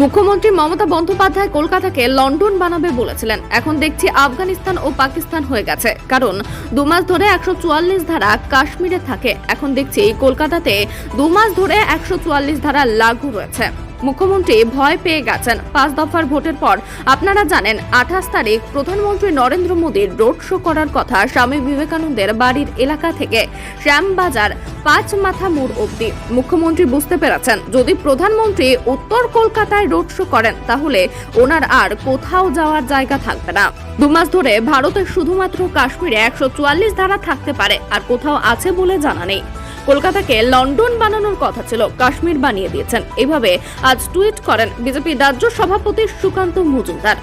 মুখ্যমন্ত্রী মমতা বন্দ্যোপাধ্যায় কলকাতাকে লন্ডন বানাবে বলেছিলেন। এখন দেখছি আফগানিস্তান ও পাকিস্তান হয়ে গেছে। কারণ দু মাস ধরে একশো চুয়াল্লিশ ধারা কাশ্মীরে থাকে। এখন দেখছি কলকাতাতে দু মাস ধরে একশো চুয়াল্লিশ ধারা লাগু রয়েছে। মুখ্যমন্ত্রী ভয় পেয়ে গেছেন। পাঁচ দফার ভোটের পর আপনারা জানেন, আঠাশ তারিখ প্রধানমন্ত্রী নরেন্দ্র মোদীর রোড শো করার কথা স্বামী বিবেকানন্দের বাড়ির এলাকা থেকে শ্যামবাজার পাঁচ মাথা মোড় অবধি। মুখ্যমন্ত্রী বুঝতে পেরেছেন, যদি প্রধানমন্ত্রী উত্তর কলকাতায় রোড শো করেন, তাহলে ওনার আর কোথাও যাওয়ার জায়গা থাকবে না। দুমাস ধরে ভারতের শুধুমাত্র কাশ্মীরে একশো চুয়াল্লিশ ধারা থাকতে পারে, আর কোথাও আছে বলে জানা নেই। কলকাতাকে লন্ডন বানানোর কথা ছিল কাশ্মীর বানিয়ে দিয়েছেন। এভাবে আজ টুইট করেন বিজেপি রাজ্য সভাপতি সুকান্ত মজুমদার।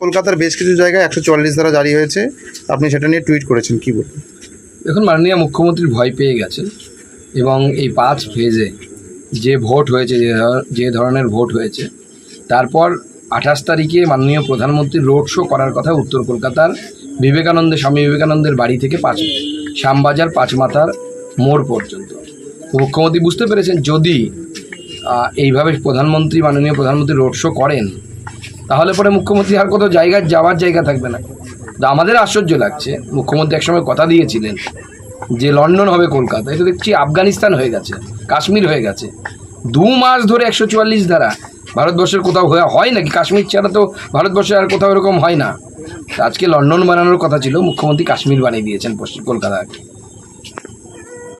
কলকাতার বেশ কিছু জায়গায় একশো চুয়াল্লিশ ধারা জারি হয়েছে। আপনি সেটা নিয়ে টুইট করেছেন কি বলবেন? দেখুন মাননীয় মুখ্যমন্ত্রী ভয় পেয়ে গেছেন এবং এই পাঁচ ফেজে যে ভোট হয়েছে যে ধর- যে ধরনের ভোট হয়েছে তারপর আঠাশ তারিখে মাননীয় প্রধানমন্ত্রী রোড শো করার কথা উত্তর কলকাতার বিবেকানন্দের স্বামী বিবেকানন্দের বাড়ি থেকে পাঁচ শ্যামবাজার পাঁচমাথার মোড় পর্যন্ত। মুখ্যমন্ত্রী বুঝতে পেরেছেন, যদি এইভাবে প্রধানমন্ত্রী, মাননীয় প্রধানমন্ত্রী রোড শো করেন, তাহলে পরে মুখ্যমন্ত্রী আর কোথাও জায়গায় যাওয়ার জায়গা থাকবে না। আমাদের আশ্চর্য লাগছে, মুখ্যমন্ত্রী একসময় কথা দিয়েছিলেন যে লন্ডন হবে কলকাতা, এটা দেখছি আফগানিস্তান হয়ে গেছে, কাশ্মীর হয়ে গেছে। দু মাস ধরে একশো চুয়াল্লিশ ধারা, ভারতবর্ষের কোথাও হয়ে, হয় নাকি? কাশ্মীর ছাড়া তো ভারতবর্ষে আর কোথাও এরকম হয় না। আজকে লন্ডন বানানোর কথা ছিল, মুখ্যমন্ত্রী কাশ্মীর বানিয়ে দিয়েছেন পশ্চিম কলকাতাকে।